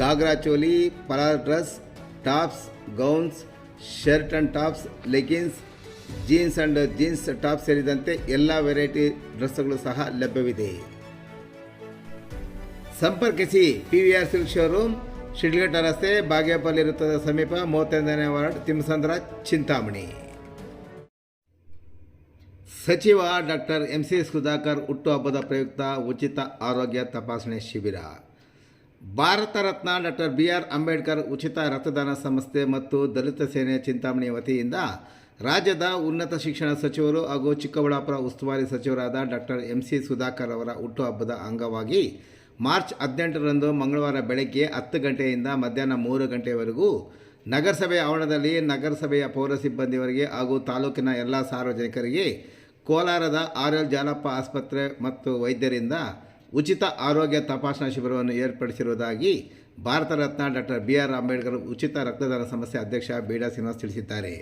Ghagra choli ಪಲಾರ್ dress, tops, gowns, shirt and tops leggings jeans and jeans top ಸೇರಿದಂತೆ ಎಲ್ಲ variety ಡ್ರೆಸ್ಗಳು ಸಹ ಲಭ್ಯವಿದೆ. ಸಂಪರ್ಕಿಸಿ P V R silk showroom, Shidlaghatta ರಸ್ತೆ, ಬಾಗೇಪಲ್ಲಿ ವೃತ್ತದ ಸಮೀಪ, ಮೂವತ್ತೈದನೇ ವಾರ್ಡ್, ತಿಮ್ಮಸಂದ್ರ, ಚಿಂತಾಮಣಿ. ಸಚಿವ ಡಾಕ್ಟರ್ ಎಂ ಸಿ ಸುಧಾಕರ್ ಹುಟ್ಟುಹಬ್ಬದ ಪ್ರಯುಕ್ತ ಉಚಿತ ಆರೋಗ್ಯ ತಪಾಸಣೆ ಶಿಬಿರ. Bharat Ratna doctor B R Ambedkar ಉಚಿತ ರಕ್ತದಾನ ಸಂಸ್ಥೆ ಮತ್ತು ದಲಿತ ಸೇನೆ ಚಿಂತಾಮಣಿ ವತಿಯಿಂದ ರಾಜ್ಯದ ಉನ್ನತ ಶಿಕ್ಷಣ ಸಚಿವರು ಹಾಗೂ ಚಿಕ್ಕಬಳ್ಳಾಪುರ ಉಸ್ತುವಾರಿ ಸಚಿವರಾದ ಡಾಕ್ಟರ್ ಎಂ ಸಿ ಸುಧಾಕರ್ ಅವರ ಹುಟ್ಟುಹಬ್ಬದ ಅಂಗವಾಗಿ ಮಾರ್ಚ್ ಹದಿನೆಂಟರಂದು ಮಂಗಳವಾರ ಬೆಳಗ್ಗೆ ಹತ್ತು ಗಂಟೆಯಿಂದ ಮಧ್ಯಾಹ್ನ ಮೂರು ಗಂಟೆವರೆಗೂ ನಗರಸಭೆ ಆವರಣದಲ್ಲಿ ನಗರಸಭೆಯ ಪೌರ ಸಿಬ್ಬಂದಿಯವರಿಗೆ ಹಾಗೂ ತಾಲೂಕಿನ ಎಲ್ಲ ಸಾರ್ವಜನಿಕರಿಗೆ ಕೋಲಾರದ ಆರ್ ಎಲ್ ಜಾಲಪ್ಪ ಆಸ್ಪತ್ರೆ ಮತ್ತು ವೈದ್ಯರಿಂದ ಉಚಿತ ಆರೋಗ್ಯ ತಪಾಸಣಾ ಶಿಬಿರವನ್ನು ಏರ್ಪಡಿಸಿರುವುದಾಗಿ Bharat Ratna doctor B R Ambedkar ಉಚಿತ ರಕ್ತದಾನ ಸಂಸ್ಥೆ ಅಧ್ಯಕ್ಷ ಬೀಡಾ ಶ್ರೀನಿವಾಸ್ ತಿಳಿಸಿದ್ದಾರೆ.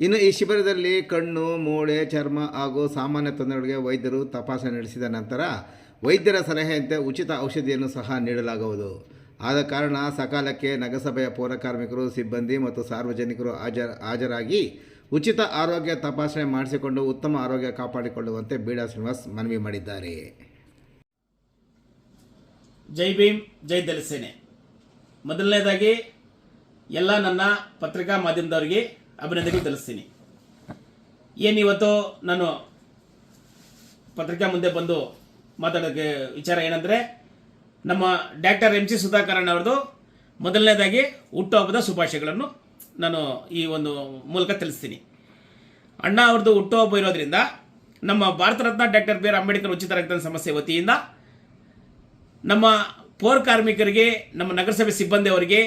ಇನ್ನು ಈ ಶಿಬಿರದಲ್ಲಿ ಕಣ್ಣು, ಮೂಳೆ, ಚರ್ಮ ಹಾಗೂ ಸಾಮಾನ್ಯ ತೊಂದರೆಗಳಿಗೆ ವೈದ್ಯರು ತಪಾಸಣೆ ನಡೆಸಿದ ನಂತರ ವೈದ್ಯರ ಸಲಹೆಯಂತೆ ಉಚಿತ ಔಷಧಿಯನ್ನು ಸಹ ನೀಡಲಾಗುವುದು. ಆದ ಕಾರಣ ಸಕಾಲಕ್ಕೆ ನಗರಸಭೆಯ ಪೌರಕಾರ್ಮಿಕರು ಸಿಬ್ಬಂದಿ ಮತ್ತು ಸಾರ್ವಜನಿಕರು ಹಾಜರ ಹಾಜರಾಗಿ ಉಚಿತ ಆರೋಗ್ಯ ತಪಾಸಣೆ ಮಾಡಿಸಿಕೊಂಡು ಉತ್ತಮ ಆರೋಗ್ಯ ಕಾಪಾಡಿಕೊಳ್ಳುವಂತೆ ಬೀಡಾ ಶ್ರೀನಿವಾಸ್ ಮನವಿ ಮಾಡಿದ್ದಾರೆ. ಜೈ ಭೀಮ್, ಜೈ ದಲಸೇನೆ ಸೇನೆ. ಮೊದಲನೇದಾಗಿ, ಎಲ್ಲ ನನ್ನ ಪತ್ರಿಕಾ ಮಾಧ್ಯಮದವರಿಗೆ ಅಭಿನಂದನೆ ತಿಳಿಸ್ತೀನಿ ಇವತ್ತು ನಾನು ಪತ್ರಿಕಾ ಮುಂದೆ ಬಂದು ಮಾತಾಡೋಕ್ಕೆ ವಿಚಾರ ಏನಂದರೆ, ನಮ್ಮ ಡಾಕ್ಟರ್ ಎಂ ಸಿ ಸುಧಾಕರಣ್ಣ ಅವ್ರದ್ದು ಮೊದಲನೇದಾಗಿ ಹುಟ್ಟುಹಬ್ಬದ ಶುಭಾಶಯಗಳನ್ನು ನಾನು ಈ ಒಂದು ಮೂಲಕ ತಿಳಿಸ್ತೀನಿ. ಅಣ್ಣ ಅವ್ರದ್ದು ಹುಟ್ಟುಹಬ್ಬ ಇರೋದ್ರಿಂದ ನಮ್ಮ Bharat Ratna doctor B R Ambedkar ಉಚಿತ ರಕ್ತದಾನ ಸಮಸ್ಯೆ ವತಿಯಿಂದ ನಮ್ಮ ಪೌರ ಕಾರ್ಮಿಕರಿಗೆ, ನಮ್ಮ ನಗರಸಭೆ ಸಿಬ್ಬಂದಿ ಅವರಿಗೆ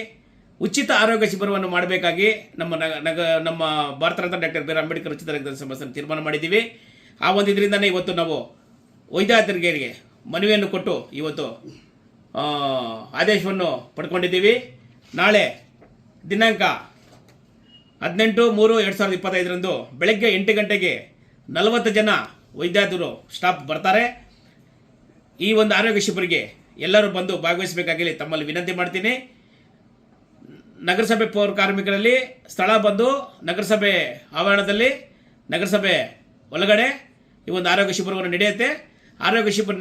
ಉಚಿತ ಆರೋಗ್ಯ ಶಿಬಿರವನ್ನು ಮಾಡಬೇಕಾಗಿ ನಮ್ಮ ನಗ ನಮ್ಮ Bharat Ratna doctor B R Ambedkar ಉಚಿತ ರಕ್ತದಾನ ಸಮಸ್ಯೆಯನ್ನು ತೀರ್ಮಾನ ಮಾಡಿದ್ದೀವಿ. ಆ ಒಂದು ಇದರಿಂದನೇ ಇವತ್ತು ನಾವು ವೈದ್ಯಾಧಿಕಾರಿಗೆ ಮನವಿಯನ್ನು ಕೊಟ್ಟು ಇವತ್ತು ಆದೇಶವನ್ನು ಪಡ್ಕೊಂಡಿದ್ದೀವಿ. ನಾಳೆ ದಿನಾಂಕ ಹದಿನೆಂಟು ಮೂರು ಎರಡು ಸಾವಿರದ ಇಪ್ಪತ್ತೈದರಂದು ಬೆಳಗ್ಗೆ ಎಂಟು ಗಂಟೆಗೆ ನಲವತ್ತು ಜನ ವೈದ್ಯಾಧಿರು ಸ್ಟಾಫ್ ಬರ್ತಾರೆ. ಈ ಒಂದು ಆರೋಗ್ಯ ಶಿಬಿರಿಗೆ ಎಲ್ಲರೂ ಬಂದು ಭಾಗವಹಿಸಬೇಕಾಗಿ ತಮ್ಮಲ್ಲಿ ವಿನಂತಿ ಮಾಡ್ತೀನಿ. ನಗರಸಭೆ ಪೌರ ಕಾರ್ಮಿಕರಲ್ಲಿ ಸ್ಥಳ ಬಂದು ನಗರಸಭೆ ಆವರಣದಲ್ಲಿ, ನಗರಸಭೆ ಒಳಗಡೆ ಈ ಒಂದು ಆರೋಗ್ಯ ಶಿಬಿರವನ್ನು ನಡೆಯುತ್ತೆ. ಆರೋಗ್ಯ ಶಿಬಿರ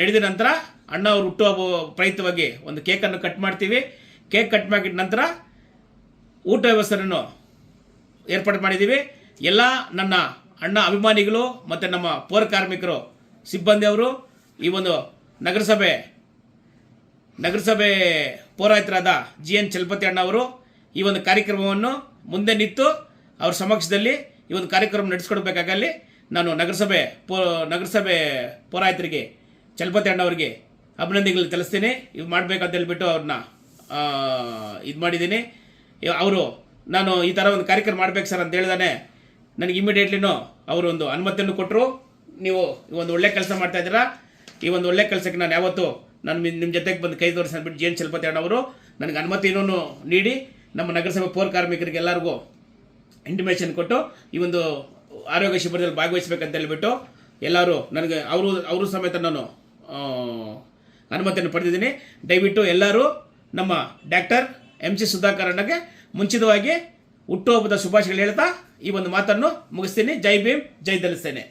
ನಡೆದ ನಂತರ ಅಣ್ಣ ಅವರು ಹುಟ್ಟುಹಬ್ಬ ಪ್ರಯುಕ್ತವಾಗಿ ಒಂದು ಕೇಕನ್ನು ಕಟ್ ಮಾಡ್ತೀವಿ. ಕೇಕ್ ಕಟ್ ಮಾಡಿದ ನಂತರ ಊಟ ವ್ಯವಸ್ಥೆಯನ್ನು ಏರ್ಪಾಡು ಮಾಡಿದ್ದೀವಿ. ಎಲ್ಲ ನನ್ನ ಅಣ್ಣ ಅಭಿಮಾನಿಗಳು ಮತ್ತು ನಮ್ಮ ಪೌರ ಕಾರ್ಮಿಕರು, ಸಿಬ್ಬಂದಿಯವರು ಈ ಒಂದು ನಗರಸಭೆ ನಗರಸಭೆ ಪೌರಾಯಿತರಾದ ಜಿ ಎನ್ ಚಲಪತಿ ಅಣ್ಣ ಅವರು ಈ ಒಂದು ಕಾರ್ಯಕ್ರಮವನ್ನು ಮುಂದೆ ನಿಂತು ಅವ್ರ ಸಮಕ್ಷದಲ್ಲಿ ಈ ಒಂದು ಕಾರ್ಯಕ್ರಮ ನಡೆಸ್ಕೊಡ್ಬೇಕಾಗಲ್ಲಿ ನಾನು ನಗರಸಭೆ ಪೋ, ನಗರಸಭೆ ಪೌರಾಯಿತರಿಗೆ ಚಲಪತಿ ಅಣ್ಣ ಅವರಿಗೆ ಅಭಿನಂದನೆಗಳು ತಿಳಿಸ್ತೀನಿ. ಇದು ಮಾಡಬೇಕಂತ ಹೇಳ್ಬಿಟ್ಟು ಅವ್ರನ್ನ ಇದು ಮಾಡಿದ್ದೀನಿ. ಅವರು, ನಾನು ಈ ಥರ ಒಂದು ಕಾರ್ಯಕ್ರಮ ಮಾಡ್ಬೇಕು ಸರ್ ಅಂತ ಹೇಳ್ದಾನೆ ನನಗೆ ಇಮಿಡಿಯೇಟ್ಲಿನೂ ಅವರು ಒಂದು ಅನುಮತಿಯನ್ನು ಕೊಟ್ಟರು ನೀವು ಒಂದು ಒಳ್ಳೆ ಕೆಲಸ ಮಾಡ್ತಾ ಇದ್ದೀರಾ. ಈ ಒಂದು ಒಳ್ಳೆ ಕೆಲಸಕ್ಕೆ ನಾನು ಯಾವತ್ತು ನಾನು ನಿಮ್ಮ ಜೊತೆಗೆ ಬಂದು ಕೈ ತೋರಿಸಿ ಅಂದ್ಬಿಟ್ಟು ಜಿ ಎನ್ ಚಲಪತಿ ಅಣ್ಣವರು, ನನಗೆ ಅನುಮತಿಯನ್ನು ನೀಡಿ ನಮ್ಮ ನಗರಸಭೆ ಪೌರ ಕಾರ್ಮಿಕರಿಗೆ ಎಲ್ಲರಿಗೂ ಇಂಟಿಮೇಷನ್ ಕೊಟ್ಟು ಈ ಒಂದು ಆರೋಗ್ಯ ಶಿಬಿರದಲ್ಲಿ ಭಾಗವಹಿಸಬೇಕಂತ ಹೇಳಿಬಿಟ್ಟು ಎಲ್ಲರೂ ನನಗೆ ಅವರು ಅವರು ಸಮೇತ ನಾನು ಅನುಮತಿಯನ್ನು ಪಡೆದಿದ್ದೀನಿ. ದಯವಿಟ್ಟು ಎಲ್ಲರೂ ನಮ್ಮ ಡಾಕ್ಟರ್ ಎಂ ಸಿ ಸುಧಾಕರ್ ಅಣ್ಣಗೆ ಮುಂಚಿತವಾಗಿ ಹುಟ್ಟುಹಬ್ಬದ ಶುಭಾಶಯಗಳು ಹೇಳ್ತಾ ಈ ಒಂದು ಮಾತನ್ನು ಮುಗಿಸ್ತೀನಿ. ಜೈ ಭೀಮ್, ಜೈ ದಲಿಸ್ತೇನೆ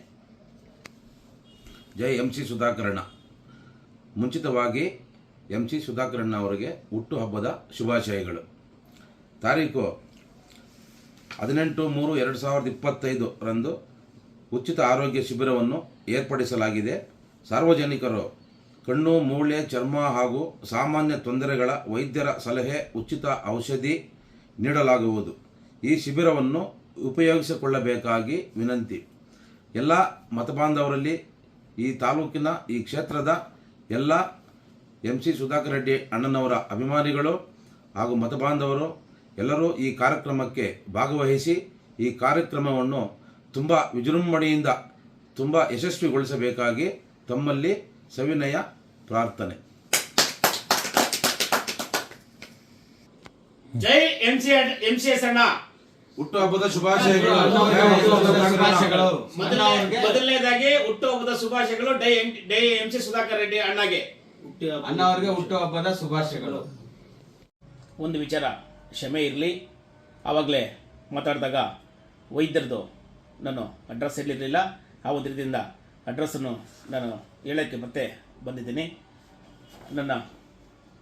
ಜೈ ಎಂ ಸಿ ಸುಧಾಕರಣ ಮುಂಚಿತವಾಗಿ ಎಂ ಸಿ ಸುಧಾಕರಣ್ಣ ಅವರಿಗೆ ಹುಟ್ಟುಹಬ್ಬದ ಶುಭಾಶಯಗಳು. ತಾರೀಕು ಹದಿನೆಂಟು ಮೂರು ಎರಡು ಸಾವಿರದ ಇಪ್ಪತ್ತೈದು ರಂದು ಉಚಿತ ಆರೋಗ್ಯ ಶಿಬಿರವನ್ನು ಏರ್ಪಡಿಸಲಾಗಿದೆ. ಸಾರ್ವಜನಿಕರು ಕಣ್ಣು, ಮೂಳೆ, ಚರ್ಮ ಹಾಗೂ ಸಾಮಾನ್ಯ ತೊಂದರೆಗಳ ವೈದ್ಯರ ಸಲಹೆ, ಉಚಿತ ಔಷಧಿ ನೀಡಲಾಗುವುದು. ಈ ಶಿಬಿರವನ್ನು ಉಪಯೋಗಿಸಿಕೊಳ್ಳಬೇಕಾಗಿ ವಿನಂತಿ. ಎಲ್ಲ ಮತಬಾಂಧವರಲ್ಲಿ ಈ ತಾಲೂಕಿನ ಈ ಕ್ಷೇತ್ರದ ಎಲ್ಲ ಎಂ ಸಿ ಸುಧಾಕರ್ ರೆಡ್ಡಿ ಅಣ್ಣನವರ ಅಭಿಮಾನಿಗಳು ಹಾಗೂ ಮತಬಾಂಧವರು ಎಲ್ಲರೂ ಈ ಕಾರ್ಯಕ್ರಮಕ್ಕೆ ಭಾಗವಹಿಸಿ ಈ ಕಾರ್ಯಕ್ರಮವನ್ನು ತುಂಬ ವಿಜೃಂಭಣೆಯಿಂದ ತುಂಬ ಯಶಸ್ವಿಗೊಳಿಸಬೇಕಾಗಿ ತಮ್ಮಲ್ಲಿ ಸವಿನಯ ಪ್ರಾರ್ಥನೆ. ಜೈ M C M C S ಅಣ್ಣ. ಹುಟ್ಟುಹಬ್ಬದ ಶುಭಾಶಯಗಳು. ಮೊದಲನೇ- ಮೊದಲನೇದಾಗಿ ಹುಟ್ಟುಹಬ್ಬದ ಶುಭಾಶಯಗಳು ಡೈ ಡೈ ಎಂ ಸಿ ಸುಧಾಕರ್ ರೆಡ್ಡಿ ಅಣ್ಣಗೆ. ಅಣ್ಣ ಹುಟ್ಟು ಹುಟ್ಟುಹಬ್ಬದ ಶುಭಾಶಯಗಳು. ಒಂದು ವಿಚಾರ ಕ್ಷಮೆ ಇರಲಿ. ಆವಾಗಲೇ ಮಾತಾಡಿದಾಗ ವೈದ್ಯರದು ನಾನು ಅಡ್ರೆಸ್ ಇರಲಿಲ್ಲ ಆ ಒಂದು ರೀತಿಯಿಂದ ಅಡ್ರೆಸ್ಸನ್ನು ನಾನು ಹೇಳೋಕ್ಕೆ ಮತ್ತೆ ಬಂದಿದ್ದೀನಿ. ನನ್ನ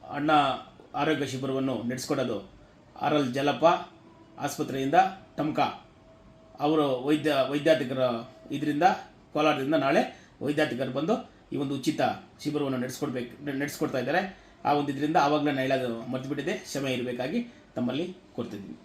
ಅಣ್ಣ ಆರೋಗ್ಯ ಶಿಬಿರವನ್ನು ನಡೆಸ್ಕೊಡೋದು ಆರ್ ಎಲ್ ಜಲಪ್ಪ. ಆಸ್ಪತ್ರೆಯಿಂದ ಟಮ್ಕ ಅವರು ವೈದ್ಯ, ವೈದ್ಯಾಧಿಕರ ಇದರಿಂದ, ಕೋಲಾರದಿಂದ ನಾಳೆ ವೈದ್ಯಾಧಿಕರು ಬಂದು ಈ ಒಂದು ಉಚಿತ ಶಿಬಿರವನ್ನು ನಡೆಸ್ಕೊಡ್ಬೇಕು, ನಡೆಸ್ಕೊಡ್ತಾ ಇದ್ದಾರೆ. ಆ ಒಂದು ಇದರಿಂದ ಆವಾಗಲೇ ಹೇಳೋದು ಮರ್ತು ಬಿಟ್ಟಿದೆ ಕ್ಷಮೆ ಇರಬೇಕಾಗಿ ತಮ್ಮಲ್ಲಿ ಕೊಡ್ತಿದ್ದೀನಿ